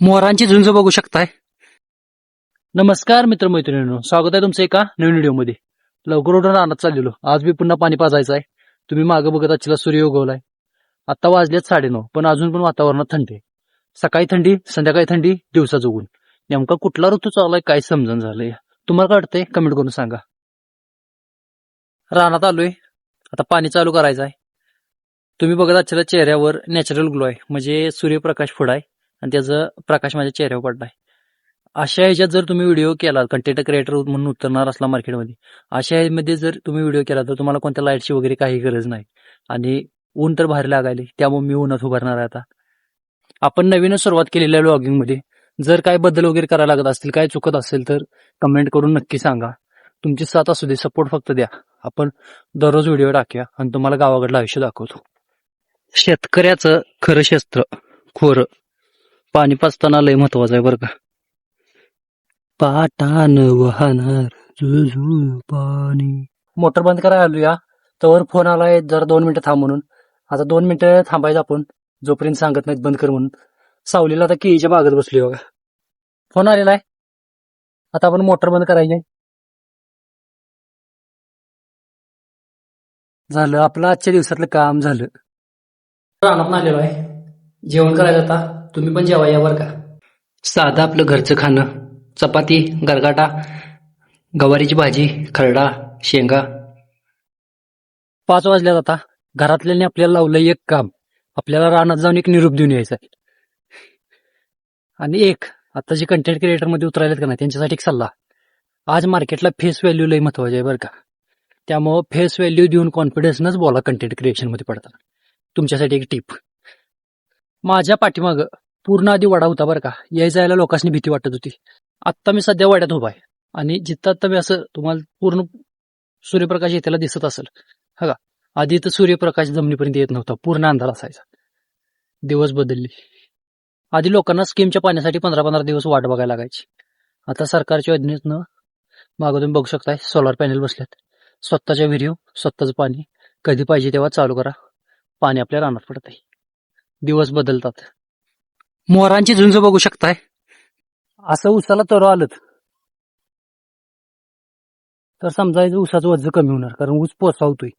मोहरांची झुंज बघू शकताय. नमस्कार मित्रमैत्रिणींनो स्वागत आहे तुमचं एका नवीन व्हिडिओमध्ये. लवकर उठून रानात चाललेलो. आज मी पुन्हा पाणी पाजायचं आहे तुम्ही मागं बघत आजला सूर्य उगवलाय. आता वाजलेत साडेनऊ पण अजून पण वातावरणात थंडी आहे. सकाळी थंडी संध्याकाळी थंडी दिवसा जोगून नेमका कुठला ऋतू चाललाय काय समजून झालंय? तुम्हाला काय वाटतंय कमेंट करून सांगा. रानात आलोय. आता पाणी चालू करायचं आहे तुम्ही बघत आजच्या चेहऱ्यावर नॅचरल ग्लो आहे. म्हणजे सूर्यप्रकाश फुडाय. आहे आणि त्याचा प्रकाश माझ्या चेहऱ्यावर पडलाय. अशा ह्याच्यात जर तुम्ही व्हिडिओ केला कंटेंट क्रिएटर म्हणून उतरणार असला मार्केटमध्ये अशा ह्यामध्ये जर तुम्ही व्हिडिओ केला तर तुम्हाला कोणत्या लाईटची वगैरे काही गरज नाही. आणि ऊन तर बाहेर लागायले त्यामुळे मी उन्हात उभारणार आहे आता. आपण नवीनच सुरुवात केलेल्या ब्लॉगिंगमध्ये जर काय बदल वगैरे करायला लागत असतील काय चुकत असेल तर कमेंट करून नक्की सांगा. तुमची साथ असू दे सपोर्ट फक्त द्या. आपण दररोज व्हिडिओ टाकूया आणि तुम्हाला गावाकडलं आयुष्य दाखवतो. शेतकऱ्याचं खरं शस्त्र खोर. पाणी पाचताना लय महत्वाचं आहे बरं का. पाटान वाहणार जुळजुळ पाणी. मोटर बंद करायला आलो या तवर फोन आलाय जरा दोन मिनिटं थांब म्हणून. आता दोन मिनिटं थांबायचं आपण. जोपर्यंत सांगत नाहीत बंद कर म्हणून. सावलीला आता केळीच्या बागत बसली बघा. फोन आलेला आहे. आता आपण मोटर बंद करायची. आहे. झालं आपलं आजच्या दिवसातलं काम झालं. रानात आलेलो आहे. जेवण करायचं आता. तुम्ही पण जेवा या बरं का. साधं आपलं घरचं खाणं. चपाती गरगाटा गवारीची भाजी खरडा शेंगा. पाच वाजल्यात आता. घरातल्याने आपल्याला लावलं एक काम. आपल्याला रानात जाऊन एक निरूप देऊन यायचा आहे आणि एक आता जे कंटेंट क्रिएटरमध्ये उतरायलेत का नाही त्यांच्यासाठी एक सल्ला. आज मार्केटला फेस व्हॅल्यू लय महत्त्वाचे आहे बरं का. त्यामुळं फेस व्हॅल्यू देऊन कॉन्फिडन्सनच बोला कंटेंट क्रिएशनमध्ये पडताना. तुमच्यासाठी एक टिप माझ्या पाठीमाग पूर्ण आधी वडा होता बरं का. याय जायला लोकांनी भीती वाटत होती. आत्ता मी सध्या वाड्यात उभा आहे. आणि जिथं आत्ता मी असं तुम्हाला पूर्ण सूर्यप्रकाश येतेला दिसत असेल हा का? आधी तर सूर्यप्रकाश जमिनीपर्यंत येत नव्हता. पूर्ण अंधार असायचा. दिवस बदलले. आधी लोकांना स्कीमच्या पाण्यासाठी पंधरा पंधरा दिवस वाट बघायला लागायची. आता सरकारच्या योजनेतनं मागं तुम्ही बघू शकताय सोलार पॅनल बसल्यात. स्वतःच्या विहिरीव स्वतःचं पाणी. कधी पाहिजे तेव्हा चालू करा. पाणी आपल्या रानात पडत आहे दिवस बदलतात. मोहरांची झुंज बघू शकताय. असं उसाला तर आलत तर समजायचं ऊसाचं वजन कमी होणार कारण ऊस पोसावतोय.